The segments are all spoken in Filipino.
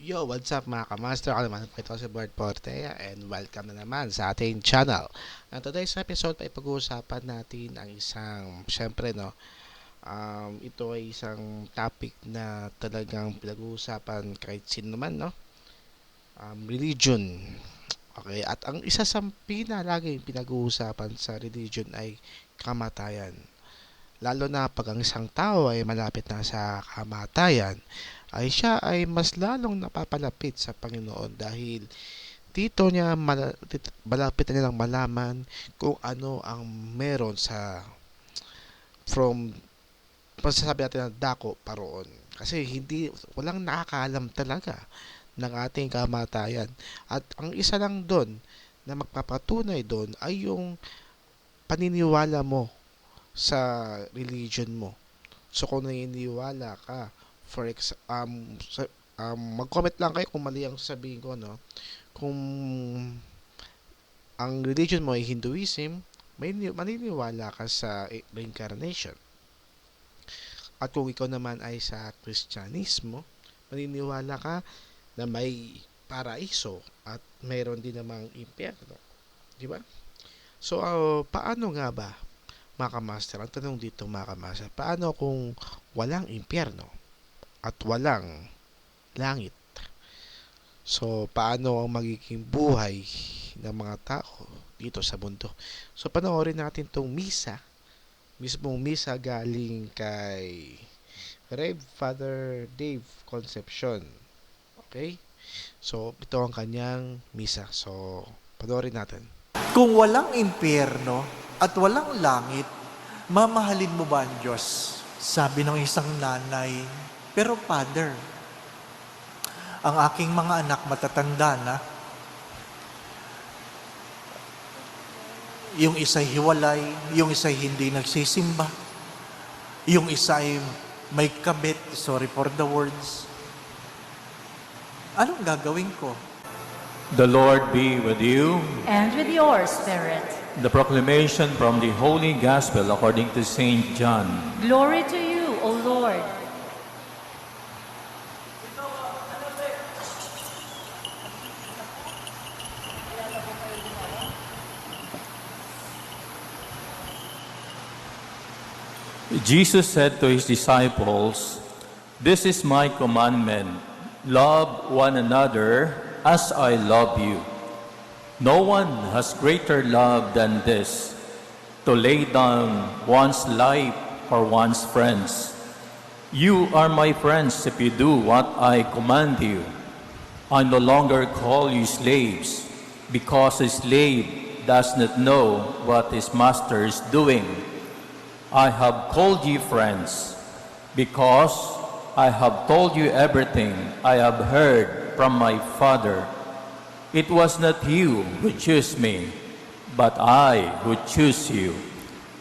Yo, what's up mga kamaster? Ako naman po ito si Bert Portea and welcome na naman sa ating channel. Ang today's episode ay pag-uusapan natin ang isang, syempre no, um, ito ay isang topic na talagang pinag-uusapan kahit sino naman, no? Um, religion. Okay, at ang isa sa pinalaging pinag-uusapan sa religion ay kamatayan. Lalo na pag ang isang tao ay malapit na sa kamatayan, ay siya ay mas lalong napapalapit sa Panginoon dahil dito niya malapit na nilang malaman kung ano ang meron sa from pasasabi natin na dako paroon. Kasi hindi, walang nakakaalam talaga ng ating kamatayan. At ang isa lang doon na magpapatunay doon ay yung paniniwala mo sa religion mo. So kung naniniwala ka for ex um, sa, um mag-comment lang kayo kung mali ang sasabihin ko no. Kung ang religion mo ay Hinduism, may ni- maniniwala ka sa reincarnation. At kung ikaw naman ay sa Kristyanismo, maniniwala ka na may paraiso at mayroon din namang impyerno. Di ba? So, ah, paano nga ba, mga kamaster? Ang tanong dito, mga kamaster, paano kung walang impyerno at walang langit? So, paano ang magiging buhay ng mga tao dito sa mundo? So, panoorin natin tong misa, mismong misa galing kay Rev Father Dave Concepcion. Okay? So, ito ang kanyang misa. So, panoorin natin. Kung walang impyerno at walang langit, mamahalin mo ba ang Diyos? Sabi ng isang nanay, pero father, ang aking mga anak matatanda na, yung isa'y hiwalay, yung isa'y hindi nagsisimba, yung isa ay may kabit, sorry for the words. Anong gagawin ko? The Lord be with you. and with your spirit. The proclamation from the Holy Gospel according to St. John. Glory to you, O Lord. Jesus said to his disciples, This is my commandment love one another as I love you. No one has greater love than this to lay down one's life for one's friends. You are my friends if you do what I command you. I no longer call you slaves, because a slave does not know what his master is doing. I have called you friends, because I have told you everything I have heard from my Father. It was not you who chose me, but I who chose you,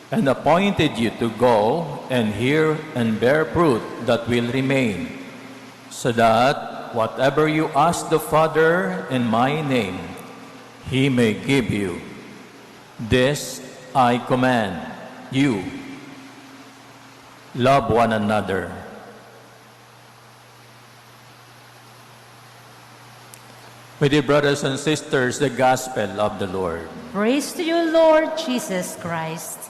and appointed you to go and hear and bear fruit that will remain, so that whatever you ask the Father in my name, he may give you. This I command you. Love one another. My dear brothers and sisters, the gospel of the Lord. Praise to you, Lord Jesus Christ.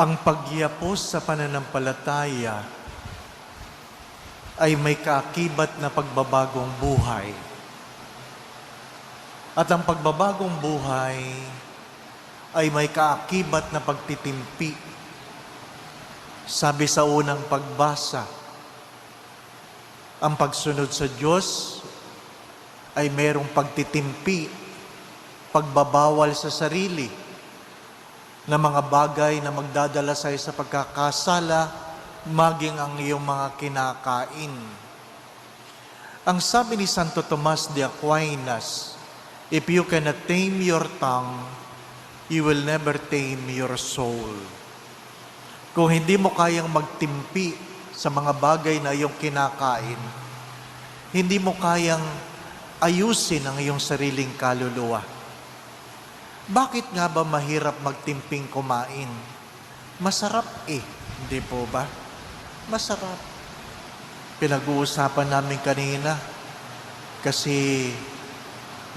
Ang pagyapos sa pananampalataya ay may kaakibat na pagbabagong buhay. At ang pagbabagong buhay ay may kaakibat na pagtitimpi. Sabi sa unang pagbasa, ang pagsunod sa Diyos ay merong pagtitimpi, pagbabawal sa sarili, na mga bagay na magdadala sa sa pagkakasala, maging ang iyong mga kinakain. Ang sabi ni Santo Tomas de Aquinas, If you cannot tame your tongue, you will never tame your soul. Kung hindi mo kayang magtimpi sa mga bagay na iyong kinakain, hindi mo kayang ayusin ang iyong sariling kaluluwa. Bakit nga ba mahirap magtimping kumain? Masarap eh, hindi po ba? Masarap. Pinag-uusapan namin kanina kasi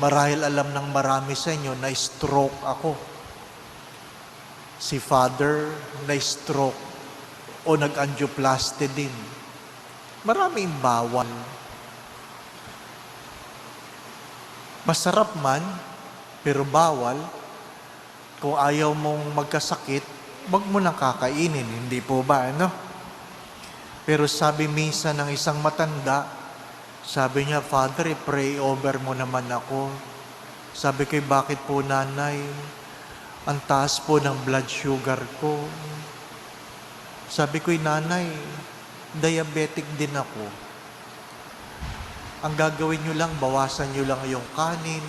marahil alam ng marami sa inyo na stroke ako. Si father na stroke o nag-angioplasty din. Maraming bawal. Masarap man, pero bawal. Kung ayaw mong magkasakit, wag mo nang kakainin. Hindi po ba, ano? Pero sabi minsan ng isang matanda, sabi niya, Father, pray over mo naman ako. Sabi ko, bakit po nanay? Ang taas po ng blood sugar ko. Sabi ko, nanay, diabetic din ako. Ang gagawin nyo lang, bawasan nyo lang yung kanin,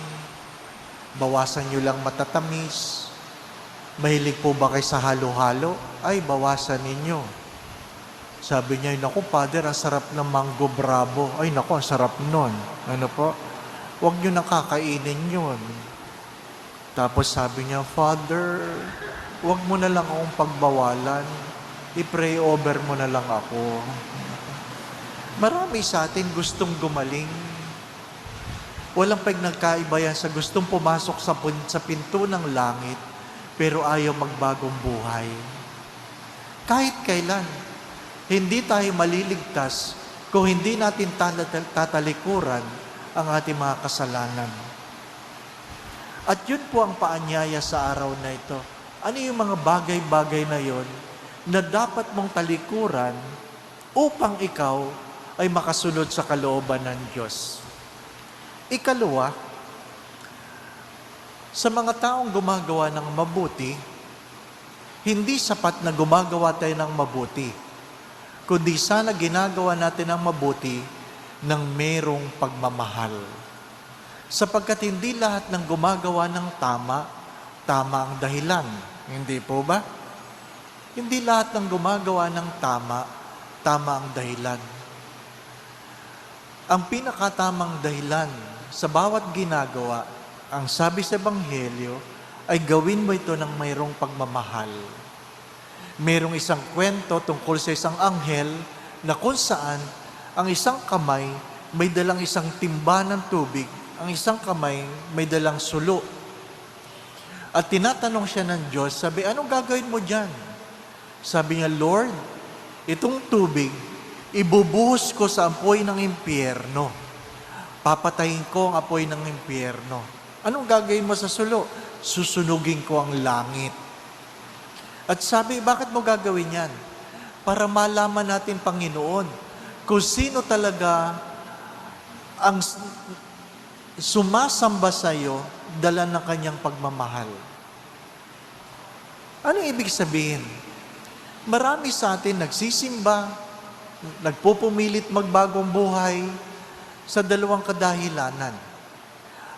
bawasan nyo lang matatamis. Mahilig po ba kayo sa halo-halo? Ay, bawasan ninyo. Sabi niya, naku, Father, ang sarap ng mango bravo. Ay, naku, ang sarap nun. Ano po? Huwag nyo nakakainin yun. Tapos sabi niya, Father, huwag mo na lang akong pagbawalan. I-pray over mo na lang ako. Marami sa atin gustong gumaling. Walang pag nagkaiba yan sa gustong pumasok sa, sa pinto ng langit, pero ayaw magbagong buhay. Kahit kailan, hindi tayo maliligtas kung hindi natin tata- tatalikuran ang ating mga kasalanan. At yun po ang paanyaya sa araw na ito. Ano yung mga bagay-bagay na yon na dapat mong talikuran upang ikaw ay makasunod sa kalooban ng Diyos. Ikalawa, sa mga taong gumagawa ng mabuti, hindi sapat na gumagawa tayo ng mabuti, kundi sana ginagawa natin ang mabuti ng merong pagmamahal. Sapagkat hindi lahat ng gumagawa ng tama, tama ang dahilan. Hindi po ba? Hindi lahat ng gumagawa ng tama, tama ang dahilan. Ang pinakatamang dahilan sa bawat ginagawa, ang sabi sa Ebanghelyo, ay gawin mo ito ng mayroong pagmamahal. Merong isang kwento tungkol sa isang anghel na kung saan ang isang kamay may dalang isang timba ng tubig, ang isang kamay may dalang sulo. At tinatanong siya ng Diyos, sabi, anong gagawin mo dyan? Sabi niya, Lord, itong tubig, ibubuhos ko sa apoy ng impyerno. Papatayin ko ang apoy ng impyerno. Anong gagawin mo sa sulo? Susunugin ko ang langit. At sabi, bakit mo gagawin yan? Para malaman natin, Panginoon, kung sino talaga ang sumasamba sa iyo, dala ng kanyang pagmamahal. Ano ibig sabihin? Marami sa atin nagsisimba, nagpupumilit magbagong buhay sa dalawang kadahilanan.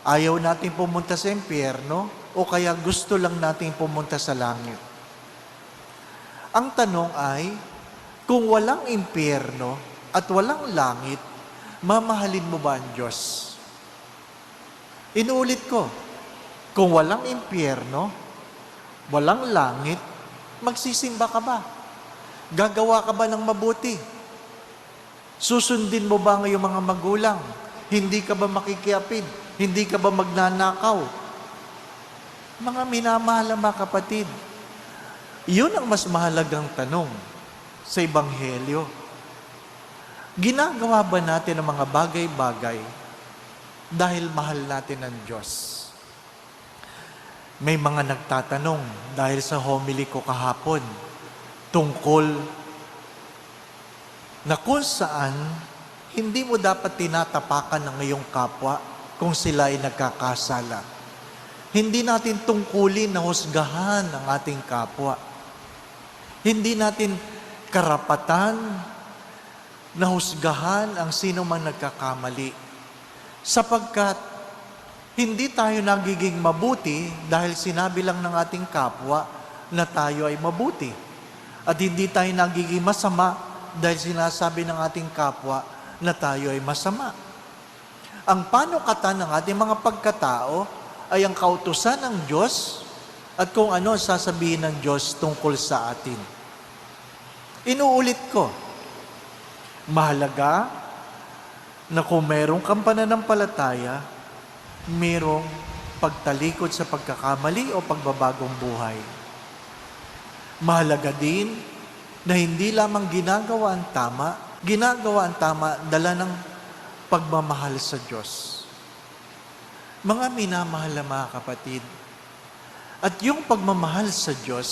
Ayaw natin pumunta sa impyerno o kaya gusto lang natin pumunta sa langit. Ang tanong ay, kung walang impyerno at walang langit, mamahalin mo ba ang Diyos? Inuulit ko, kung walang impyerno, walang langit, magsisimba ka ba? Gagawa ka ba ng mabuti? Susundin mo ba ang mga magulang? Hindi ka ba makikiapid? Hindi ka ba magnanakaw? Mga minamahal na mga kapatid, yun ang mas mahalagang tanong sa Ebanghelyo. Ginagawa ba natin ang mga bagay-bagay dahil mahal natin ang Diyos? May mga nagtatanong dahil sa homily ko kahapon tungkol na kung saan hindi mo dapat tinatapakan ng iyong kapwa kung sila ay nagkakasala. Hindi natin tungkulin na husgahan ang ating kapwa. Hindi natin karapatan na husgahan ang sino man nagkakamali. Sapagkat hindi tayo nagiging mabuti dahil sinabi lang ng ating kapwa na tayo ay mabuti. At hindi tayo nagiging masama dahil sinasabi ng ating kapwa na tayo ay masama. Ang panukatan ng mga pagkatao ay ang kautusan ng Diyos at kung ano sasabihin ng Diyos tungkol sa atin. Inuulit ko, mahalaga na kung merong kang pananampalataya, merong pagtalikod sa pagkakamali o pagbabagong buhay. Mahalaga din na hindi lamang ginagawa ang tama, ginagawa ang tama dala ng pagmamahal sa Diyos. Mga minamahal na mga kapatid, at yung pagmamahal sa Diyos,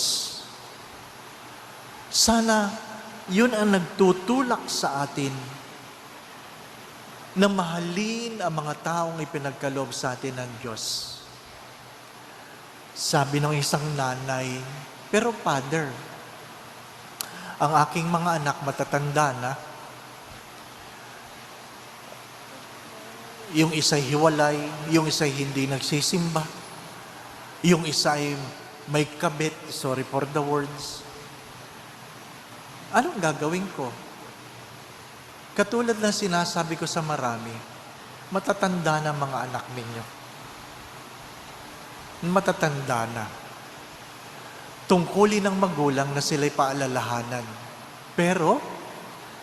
sana yun ang nagtutulak sa atin na mahalin ang mga taong ipinagkaloob sa atin ng Diyos. Sabi ng isang nanay, pero father, ang aking mga anak matatanda na, yung isa hiwalay, yung isa hindi nagsisimba, yung isa ay may kabit, sorry for the words. Anong gagawin ko? Katulad ng sinasabi ko sa marami, matatanda na mga anak ninyo. Matatanda na. Tungkulin ng magulang na sila'y paalalahanan. Pero,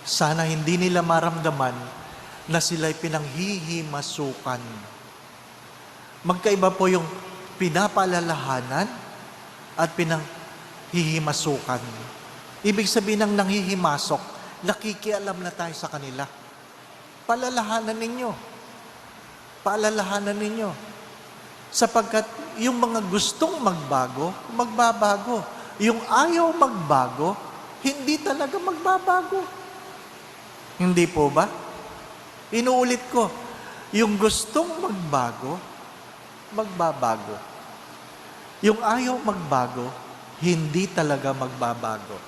sana hindi nila maramdaman na sila'y pinanghihimasukan. Magkaiba po yung pinapaalalahanan at pinanghihimasukan. Ibig sabihin ng nanghihimasok, nakikialam na tayo sa kanila. Palalahanan ninyo. Paalalahanan ninyo. Sapagkat yung mga gustong magbago, magbabago. Yung ayaw magbago, hindi talaga magbabago. Hindi po ba? Inuulit ko, yung gustong magbago, magbabago. Yung ayaw magbago, hindi talaga magbabago.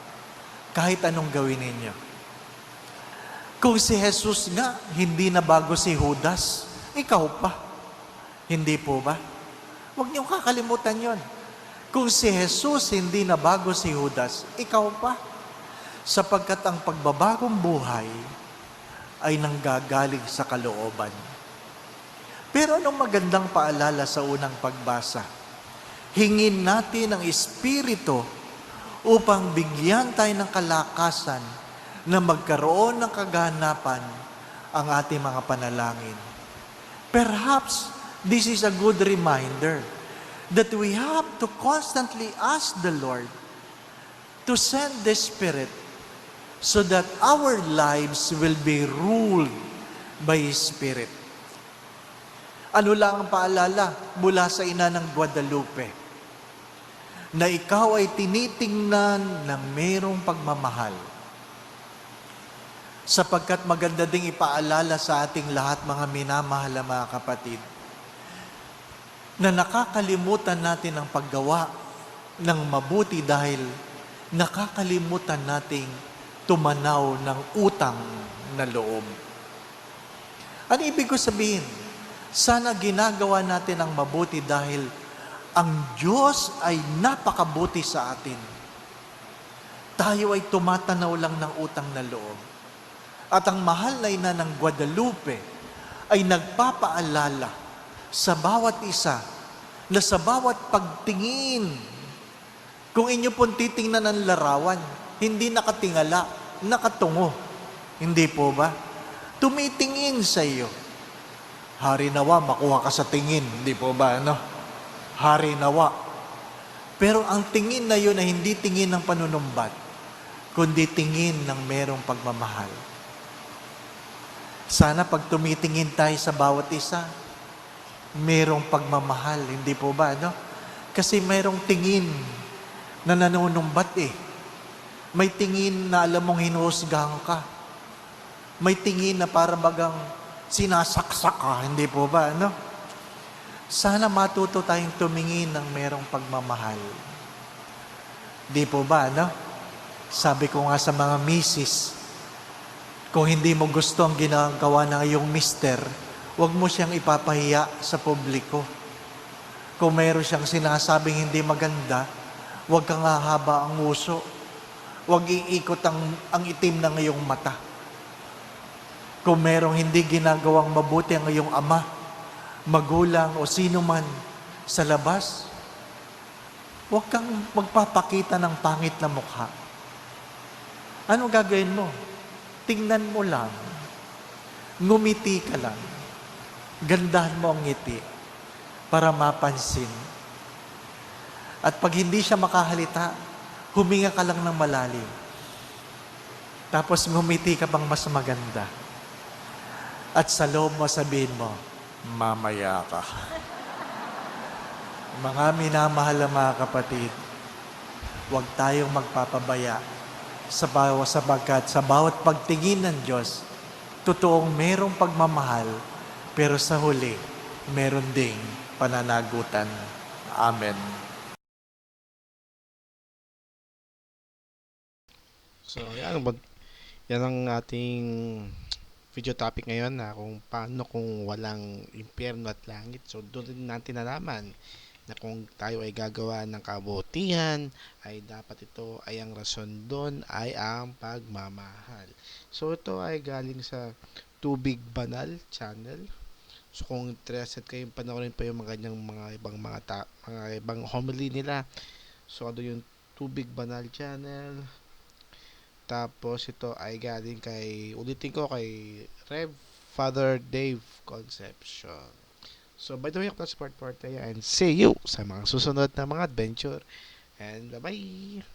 Kahit anong gawin ninyo. Kung si Jesus nga, hindi na bago si Judas, ikaw pa. Hindi po ba? Huwag niyong kakalimutan yon. Kung si Jesus hindi na bago si Judas, ikaw pa. Sapagkat ang pagbabagong buhay ay nanggagaling sa kalooban. Pero anong magandang paalala sa unang pagbasa? Hingin natin ang Espiritu upang bigyan tayo ng kalakasan na magkaroon ng kaganapan ang ating mga panalangin. Perhaps this is a good reminder that we have to constantly ask the Lord to send the Spirit so that our lives will be ruled by His Spirit. Ano lang ang paalala mula sa ina ng Guadalupe? Na ikaw ay tinitingnan ng merong pagmamahal. Sapagkat maganda ding ipaalala sa ating lahat mga minamahal na mga kapatid, na nakakalimutan natin ang paggawa ng mabuti dahil nakakalimutan nating tumanaw ng utang na loob. Ano ibig ko sabihin? Sana ginagawa natin ang mabuti dahil ang Diyos ay napakabuti sa atin. Tayo ay tumatanaw lang ng utang na loob. At ang mahal na ina ng Guadalupe ay nagpapaalala sa bawat isa na sa bawat pagtingin, kung inyo pong titingnan ng larawan, hindi nakatingala, nakatungo. Hindi po ba? Tumitingin sa iyo. Hari nawa, makuha ka sa tingin. Hindi po ba, ano? Hari nawa. Pero ang tingin na yun ay hindi tingin ng panunumbat, kundi tingin ng merong pagmamahal. Sana pag tumitingin tayo sa bawat isa, merong pagmamahal, hindi po ba, no? Kasi merong tingin na nanunumbat eh. May tingin na alam mong hinuhusgahan ka. May tingin na para bagang sinasaksak ka, hindi po ba, no? Sana matuto tayong tumingin ng merong pagmamahal. Di po ba, no? Sabi ko nga sa mga misis, kung hindi mo gusto ang ginagawa ng iyong mister, huwag mo siyang ipapahiya sa publiko. Kung mayroon siyang sinasabing hindi maganda, huwag kang hahaba ang uso. Huwag iikot ang, ang itim ng iyong mata. Kung merong hindi ginagawang mabuti ang iyong ama, magulang o sino man sa labas, huwag kang magpapakita ng pangit na mukha. Ano gagawin mo? Tingnan mo lang. Ngumiti ka lang. Gandahan mo ang ngiti para mapansin. At pag hindi siya makahalita, huminga ka lang ng malalim. Tapos ngumiti ka pang mas maganda. At sa loob mo sabihin mo, mamaya ka. Mga minamahal na mga kapatid, huwag tayong magpapabaya sa bawat sapagkat sa bawat pagtingin ng Diyos, totoong merong pagmamahal, pero sa huli, meron ding pananagutan. Amen. So, yan. Mag, yan ang ating video topic ngayon na kung paano kung walang impyerno at langit. So, doon din natin nalaman na kung tayo ay gagawa ng kabutihan, ay dapat ito ay ang rason doon ay ang pagmamahal. So, ito ay galing sa Tubig Banal channel. So, kung interested kayo, panoorin pa yung mga kanyang mga ibang mga, ta- mga ibang homily nila. So, ano yung Tubig Banal channel. Tapos ito ay galing kay, ulitin ko kay Rev Father Dave Conception. So by the way, ako na si Port Portea and see you sa mga susunod na mga adventure. And bye-bye!